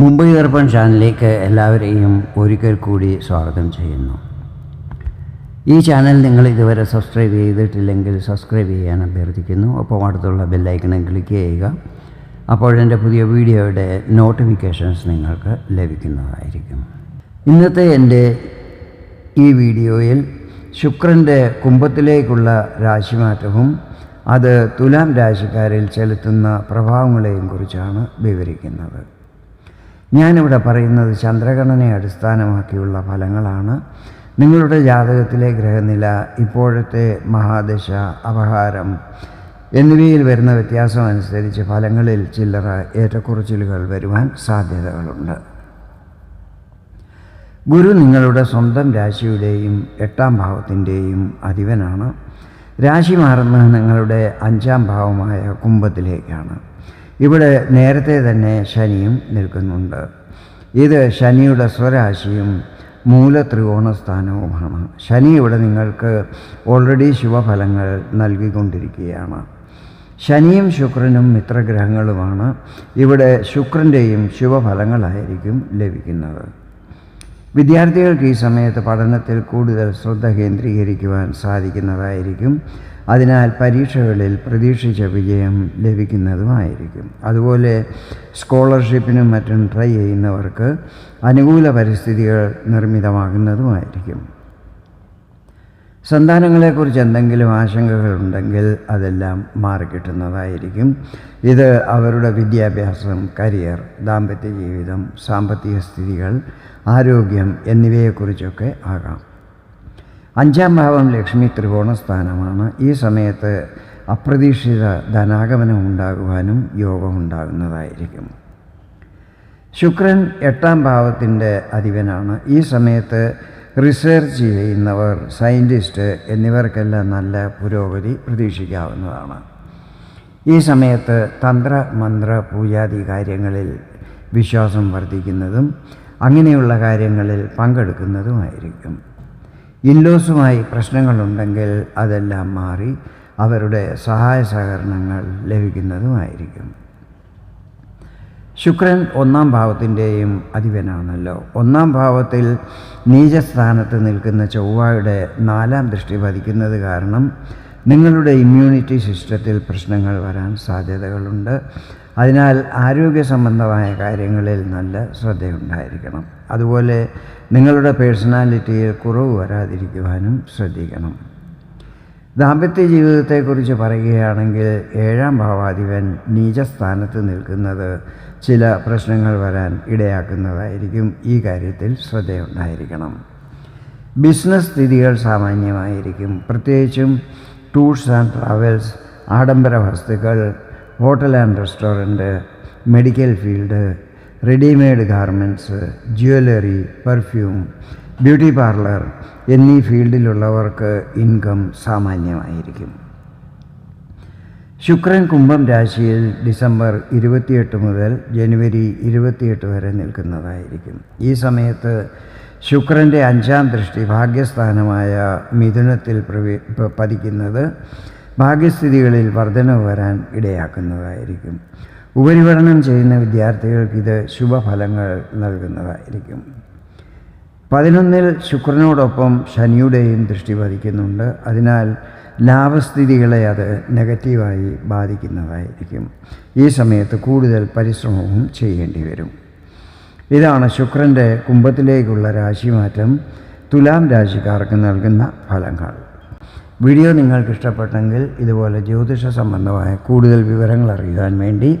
മുംബൈ ദർപ്പൺ ചാനലിലേക്ക് എല്ലാവരെയും ഒരിക്കൽ കൂടി സ്വാഗതം ചെയ്യുന്നു. ഈ ചാനൽ നിങ്ങൾ ഇതുവരെ സബ്സ്ക്രൈബ് ചെയ്തിട്ടില്ലെങ്കിൽ സബ്സ്ക്രൈബ് ചെയ്യാൻ അഭ്യർത്ഥിക്കുന്നു. ഒപ്പം അടുത്തുള്ള ബെല്ലൈക്കണും ക്ലിക്ക് ചെയ്യുക. അപ്പോഴെന്റെ പുതിയ വീഡിയോയുടെ നോട്ടിഫിക്കേഷൻസ് നിങ്ങൾക്ക് ലഭിക്കുന്നതായിരിക്കും. ഇന്നത്തെ എന്റെ ഈ വീഡിയോയിൽ ശുക്രന്റെ കുംഭത്തിലേക്കുള്ള രാശിമാറ്റവും അത് തുലാം രാശിക്കാരിൽ ചെലുത്തുന്ന പ്രഭാവങ്ങളെയും കുറിച്ചാണ് വിവരിക്കുന്നത്. ഞാനിവിടെ പറയുന്നത് ചന്ദ്രഗണനെ അടിസ്ഥാനമാക്കിയുള്ള ഫലങ്ങളാണ്. നിങ്ങളുടെ ജാതകത്തിലെ ഗ്രഹനില ഇപ്പോഴത്തെ മഹാദശ അപഹാരം എന്നിവയിൽ വരുന്ന വ്യത്യാസം അനുസരിച്ച് ഫലങ്ങളിൽ ചില്ലറ ഏറ്റക്കുറച്ചിലുകൾ വരുവാൻ സാധ്യതകളുണ്ട്. ഗുരു നിങ്ങളുടെ സ്വന്തം രാശിയുടെയും എട്ടാം ഭാവത്തിന്റെയും അധിപനാണ്. രാശി മാറുന്നത് നിങ്ങളുടെ അഞ്ചാം ഭാവമായ കുംഭത്തിലേക്കാണ്. ഇവിടെ നേരത്തെ തന്നെ ശനിയും നിൽക്കുന്നുണ്ട്. ഇത് ശനിയുടെ സ്വരാശിയും മൂല ത്രികോണ സ്ഥാനവുമാണ് ശനി ഇവിടെ നിങ്ങൾക്ക് ഓൾറെഡി ശുഭഫലങ്ങൾ നൽകിക്കൊണ്ടിരിക്കുകയാണ്. ശനിയും ശുക്രനും മിത്രഗ്രഹങ്ങളുമാണ്. ഇവിടെ ശുക്രന്റെയും ശുഭഫലങ്ങളായിരിക്കും ലഭിക്കുന്നത്. വിദ്യാർത്ഥികൾക്ക് ഈ സമയത്ത് പഠനത്തിൽ കൂടുതൽ ശ്രദ്ധ കേന്ദ്രീകരിക്കുവാൻ സാധിക്കുന്നതായിരിക്കും. അതിനാൽ പരീക്ഷകളിൽ പ്രതീക്ഷിച്ച വിജയം ലഭിക്കുന്നതുമായിരിക്കും. അതുപോലെ സ്കോളർഷിപ്പിനും മറ്റും ട്രൈ ചെയ്യുന്നവർക്ക് അനുകൂല പരിസ്ഥിതികൾ നിർമ്മിതമാകുന്നതുമായിരിക്കും. സന്താനങ്ങളെക്കുറിച്ച് എന്തെങ്കിലും ആശങ്കകളുണ്ടെങ്കിൽ അതെല്ലാം മാറിക്കിട്ടുന്നതായിരിക്കും. ഇത് അവരുടെ വിദ്യാഭ്യാസം കരിയർ ദാമ്പത്യ ജീവിതം സാമ്പത്തിക സ്ഥിതികൾ ആരോഗ്യം എന്നിവയെക്കുറിച്ചൊക്കെ ആകാം. അഞ്ചാം ഭാവം ലക്ഷ്മി ത്രികോണ സ്ഥാനമാണ്. ഈ സമയത്ത് അപ്രതീക്ഷിത ധനാഗമനം ഉണ്ടാകുവാനും യോഗമുണ്ടാകുന്നതായിരിക്കും ശുക്രൻ എട്ടാം ഭാവത്തിന്റെ അധിപനാണ്. ഈ സമയത്ത് റിസർച്ച് ചെയ്യുന്നവർ സയന്റിസ്റ്റ് എന്നിവർക്കെല്ലാം നല്ല പുരോഗതി പ്രതീക്ഷിക്കാവുന്നതാണ്. ഈ സമയത്ത് തന്ത്ര മന്ത്ര പൂജാതി കാര്യങ്ങളിൽ വിശ്വാസം വർദ്ധിക്കുന്നതും അങ്ങനെയുള്ള കാര്യങ്ങളിൽ പങ്കെടുക്കുന്നതുമായിരിക്കും. ഇല്ലോസുമായി പ്രശ്നങ്ങളുണ്ടെങ്കിൽ അതെല്ലാം മാറി അവരുടെ സഹായ സഹകരണങ്ങൾ ലഭിക്കുന്നതുമായിരിക്കും. ശുക്രൻ ഒന്നാം ഭാവത്തിന്റെയും അധിപനാണല്ലോ. ഒന്നാം ഭാവത്തിൽ നീചസ്ഥാനത്ത് നിൽക്കുന്ന ചൊവ്വയുടെ നാലാം ദൃഷ്ടി പതിക്കുന്നത് കാരണം നിങ്ങളുടെ ഇമ്മ്യൂണിറ്റി സിസ്റ്റത്തിൽ പ്രശ്നങ്ങൾ വരാൻ സാധ്യതകളുണ്ട്. അതിനാൽ ആരോഗ്യ സംബന്ധമായ കാര്യങ്ങളിൽ നല്ല ശ്രദ്ധയുണ്ടായിരിക്കണം. അതുപോലെ നിങ്ങളുടെ പേഴ്സണാലിറ്റിയിൽ കുറവ് വരാതിരിക്കുവാനും ശ്രദ്ധിക്കണം. ദാമ്പത്യ ജീവിതത്തെക്കുറിച്ച് പറയുകയാണെങ്കിൽ ഏഴാം ഭാവാധിപൻ നീചസ്ഥാനത്ത് നിൽക്കുന്നത് ചില പ്രശ്നങ്ങൾ വരാൻ ഇടയാക്കുന്നതായിരിക്കും ഈ കാര്യത്തിൽ ശ്രദ്ധയുണ്ടായിരിക്കണം. ബിസിനസ് സ്ഥിതികൾ സാമാന്യമായിരിക്കും. പ്രത്യേകിച്ചും ടൂർസ് ആൻഡ് ട്രാവൽസ് ആഡംബര വസ്തുക്കൾ hotel and restaurant medical field readymade garments jewellery perfume beauty parlour എന്നീ ഫീൽഡിലുള്ളവർക്ക് ഇൻകം സാമാന്യമായിരിക്കും. ശുക്രൻ കുംഭം രാശിയിൽ ഡിസംബർ ഇരുപത്തിയെട്ട് മുതൽ ജനുവരി ഇരുപത്തിയെട്ട് വരെ നിൽക്കുന്നതായിരിക്കും. ഈ സമയത്ത് ശുക്രന്റെ അഞ്ചാം ദൃഷ്ടി ഭാഗ്യസ്ഥാനമായ മിഥുനത്തിൽ പ്രവേ പതിക്കുന്നത് ഭാഗ്യസ്ഥിതികളിൽ വർധനവ് വരാൻ ഇടയാക്കുന്നതായിരിക്കും. ഉപരിപഠനം ചെയ്യുന്ന വിദ്യാർത്ഥികൾക്ക് ഇത് ശുഭഫലങ്ങൾ നൽകുന്നതായിരിക്കും. പതിനൊന്നിൽ ശുക്രനോടൊപ്പം ശനിയുടെയും ദൃഷ്ടി പതിക്കുന്നുണ്ട് അതിനാൽ ലാഭസ്ഥിതികളെ അത് നെഗറ്റീവായി ബാധിക്കുന്നതായിരിക്കും. ഈ സമയത്ത് കൂടുതൽ പരിശ്രമവും ചെയ്യേണ്ടി വരും. ഇതാണ് ശുക്രന്റെ കുംഭത്തിലേക്കുള്ള രാശിമാറ്റം. തുലാം രാശിക്കാർക്ക് നൽകുന്ന ഫലങ്ങൾ. വീഡിയോ നിങ്ങൾക്ക് ഇഷ്ടപ്പെട്ടെങ്കിൽ ഇതുപോലെ ജ്യോതിഷ സംബന്ധമായ കൂടുതൽ വിവരങ്ങൾ അറിയുവാൻ വേണ്ടി